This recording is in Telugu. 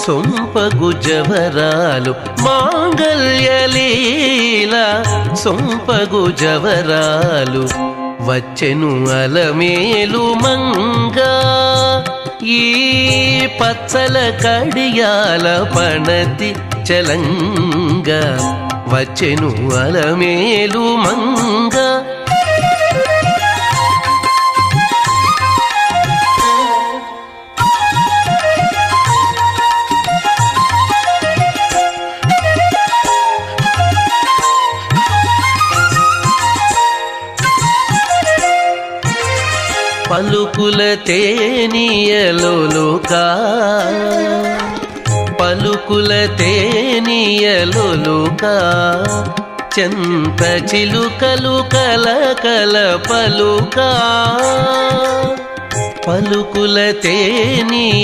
సొంపగు జవరాలు మాంగల్యలీల సొంపగు జవరాలు వచ్చెను అలమేలు మంగా ఈ పచ్చల కడియాల పణతి చలంగా వచ్చెను అలమేలు మంగా పలుకుల తేనియలోలుకా. పలుకుల తేనియలోలుకా. చెంత చిలుకలు కల కల పలుకా. పలుకుల తేనియలోలుకా.